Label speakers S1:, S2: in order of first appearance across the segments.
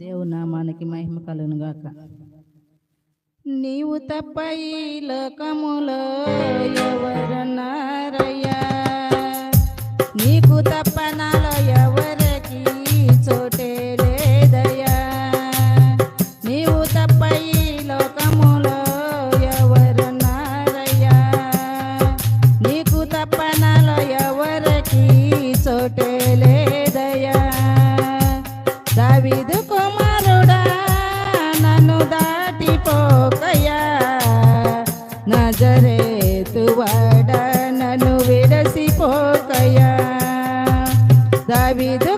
S1: దేవునామానికి మహిమ కలుగును గాక. నీవు తప్ప ఈ లోకములో ఎవరున్నారయ్యా నీకు తప్ప నాలో ఎవరికి చోటే లేదయ్యా? నీవు తప్ప ఈ లోకములో ఎవరున్నారయ్యా నీకు తప్ప నాలో ఎవరికి చోటే లేదయ్యా? దావిదు కుమారుడా నన్ను దాటిపోకయ్యా. నజరేతు నన్ను విడసిపోకయ్యా. దావీదు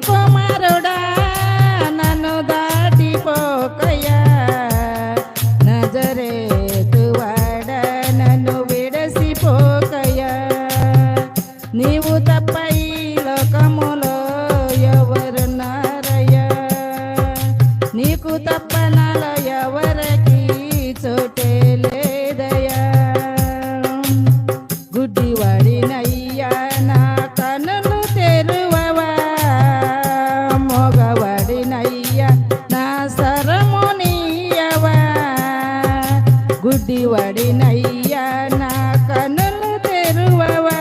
S1: గుడ్డివాడినయ్యా నా కనులు తెరువవా?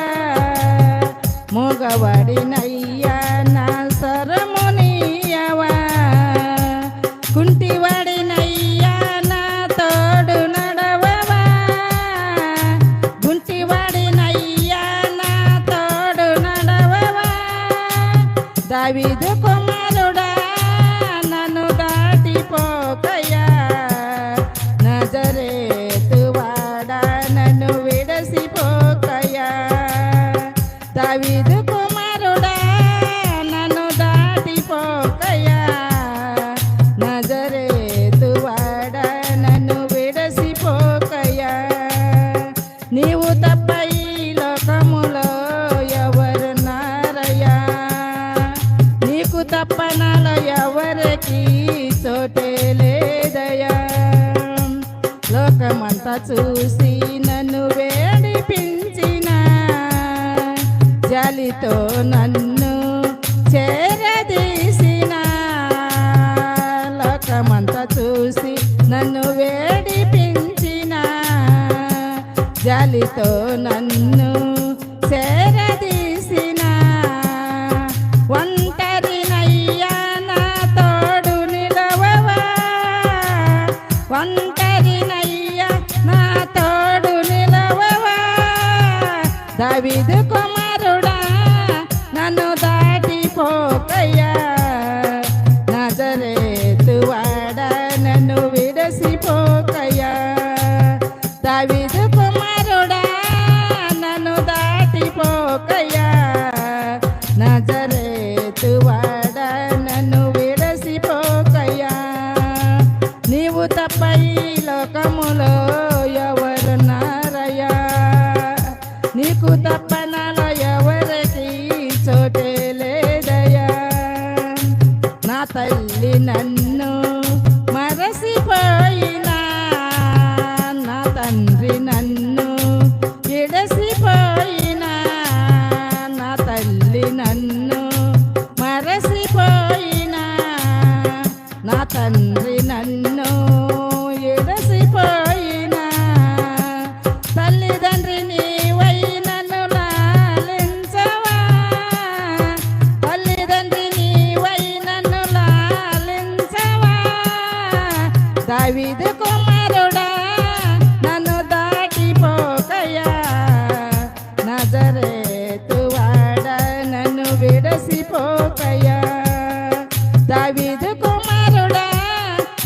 S1: మగవాడినయ్యా నా సరమునియవా కుంటివాడినయ్యా నా తోడు నడవవా? గుంటివాడినయ్యా నా తోడు నడవవా? దావిదు కుమారుడా ఎవరికి చోటే లోకమంతా చూసి నన్ను వేడిపించిన జాలితో నన్ను చేరదీసిన లోకమంతా చూసి నన్ను వేడిపించిన జాలితో నన్ను ఒంటరినయ్యా నా తోడు నిలవవా? దవిదు కుమారుడా నన్ను దాటిపోకయ్యా నీవు తప్ప ఈ లోకములో ఎవరున్నారయ్యా నీకు తప్ప నాలో ఎవరికి చోటే లేదయ్యా? నా తల్లి నన్ను మరసిపోయినా నా తండ్రి నన్ను ఎడసిపోయినా నా తల్లి నన్ను మరసిపోయినా నా తండ్రి నన్ను ఎడసిపోయినా తల్లిదండ్రి నీవై నన్ను లాలించవా? తల్లిదండ్రి నీవై నన్ను లాలించవా? దావీదు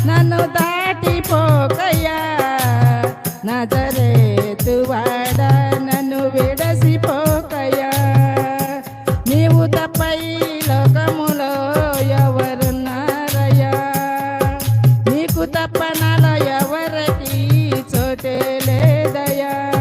S1: నన్ను దాటిపోకయ్యా. నజరేతు వాడ నన్ను విడసిపోకయ్యా. నీవు తప్పై లోకములో ఎవరున్నారయ్యా? నీకు తప్ప నాలో ఎవరికి చోటే లేదయ్యా.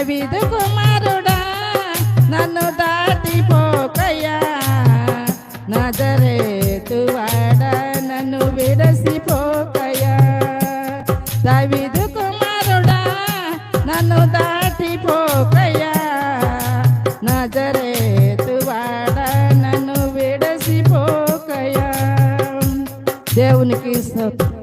S1: దావీదు కుమారుడా నన్ను దాటిపోకయ్యా నజరేతు వాడ నన్ను విడసిపోకయ్యా దావిదు కుమారుడా నన్ను దాటిపోకయ్యా నజరేతు వాడ నన్ను విడసిపోకయ్యా దేవునికి స్తోత్రం.